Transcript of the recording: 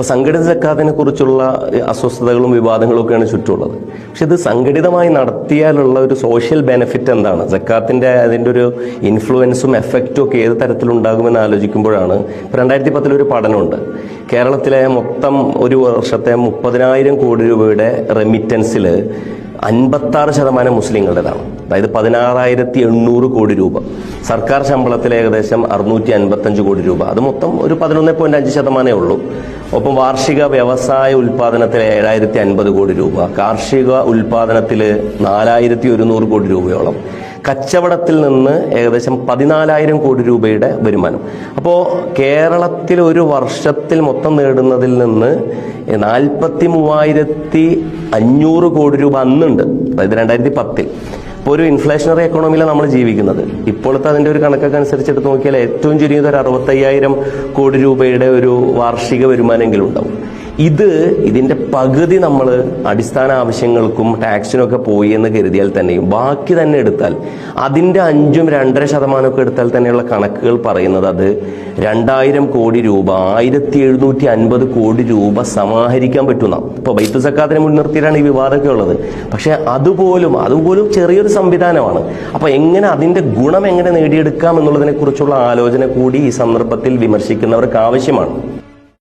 അപ്പോൾ സംഘടിത ജക്കാത്തിനെ കുറിച്ചുള്ള അസ്വസ്ഥതകളും വിവാദങ്ങളും ഒക്കെയാണ് ചുറ്റുമുള്ളത്. പക്ഷെ ഇത് സംഘടിതമായി നടത്തിയാലുള്ള ഒരു സോഷ്യൽ ബെനിഫിറ്റ് എന്താണ്? ജക്കാത്തിന്റെ അതിന്റെ ഒരു ഇൻഫ്ലുവൻസും എഫക്റ്റും ഒക്കെ ഏത് തരത്തിലുണ്ടാകുമെന്ന് ആലോചിക്കുമ്പോഴാണ് ഇപ്പൊ രണ്ടായിരത്തി പത്തിലൊരു പഠനമുണ്ട്. കേരളത്തിലെ മൊത്തം ഒരു വർഷത്തെ മുപ്പതിനായിരം കോടി രൂപയുടെ റെമിറ്റൻസിൽ അൻപത്താറ് ശതമാനം മുസ്ലിങ്ങളുടേതാണ്. അതായത് പതിനാറായിരത്തി എണ്ണൂറ് കോടി രൂപ. സർക്കാർ ശമ്പളത്തിൽ ഏകദേശം അറുന്നൂറ്റി അൻപത്തഞ്ച് കോടി രൂപ. അത് മൊത്തം ഒരു പതിനൊന്ന് പോയിന്റ് അഞ്ച് ശതമാനമേ ഉള്ളൂ. ഒപ്പം വാർഷിക വ്യവസായ ഉൽപാദനത്തിൽ ഏഴായിരത്തി അൻപത് കോടി രൂപ. കാർഷിക ഉൽപാദനത്തിൽ നാലായിരത്തി ഒരുന്നൂറ് കോടി രൂപയോളം. കച്ചവടത്തിൽ നിന്ന് ഏകദേശം പതിനാലായിരം കോടി രൂപയുടെ വരുമാനം. അപ്പോൾ കേരളത്തിൽ ഒരു വർഷത്തിൽ മൊത്തം നേടുന്നതിൽ നിന്ന് നാൽപ്പത്തി മൂവായിരത്തി അഞ്ഞൂറ് കോടി രൂപ അന്നുണ്ട്. അതായത് രണ്ടായിരത്തി പത്തിൽ ഇപ്പോൾ ഒരു ഇൻഫ്ലേഷണറി എക്കോണമിയിലാണ് നമ്മൾ ജീവിക്കുന്നത്. ഇപ്പോഴത്തെ അതിന്റെ ഒരു കണക്കൊക്കെ അനുസരിച്ച് എടുത്ത് നോക്കിയാൽ ഏറ്റവും ചുരുങ്ങിയത് ഒരു അറുപത്തയ്യായിരം കോടി രൂപയുടെ ഒരു വാർഷിക വരുമാനമെങ്കിലും ഉണ്ടാവും. ഇത് ഇതിന്റെ പകുതി നമ്മൾ അടിസ്ഥാന ആവശ്യങ്ങൾക്കും ടാക്സിനൊക്കെ പോയി എന്ന് കരുതിയാൽ തന്നെയും ബാക്കി തന്നെ എടുത്താൽ അതിന്റെ അഞ്ചും രണ്ടര ശതമാനമൊക്കെ എടുത്താൽ തന്നെയുള്ള കണക്കുകൾ പറയുന്നത് അത് രണ്ടായിരം കോടി രൂപ ആയിരത്തി എഴുന്നൂറ്റി അൻപത് കോടി രൂപ സമാഹരിക്കാൻ പറ്റുന്ന ഇപ്പോൾ ബൈത്തു സക്കാത്തിനെ മുൻനിർത്തിയിട്ടാണ് ഈ വിവാദമൊക്കെ ഉള്ളത്. പക്ഷെ അതുപോലും അതുപോലും ചെറിയൊരു സംവിധാനമാണ്. അപ്പൊ എങ്ങനെ അതിന്റെ ഗുണം എങ്ങനെ നേടിയെടുക്കാം എന്നുള്ളതിനെ കുറിച്ചുള്ള ആലോചന കൂടി ഈ സന്ദർഭത്തിൽ വിമർശിക്കുന്നവർക്ക് ആവശ്യമാണ്.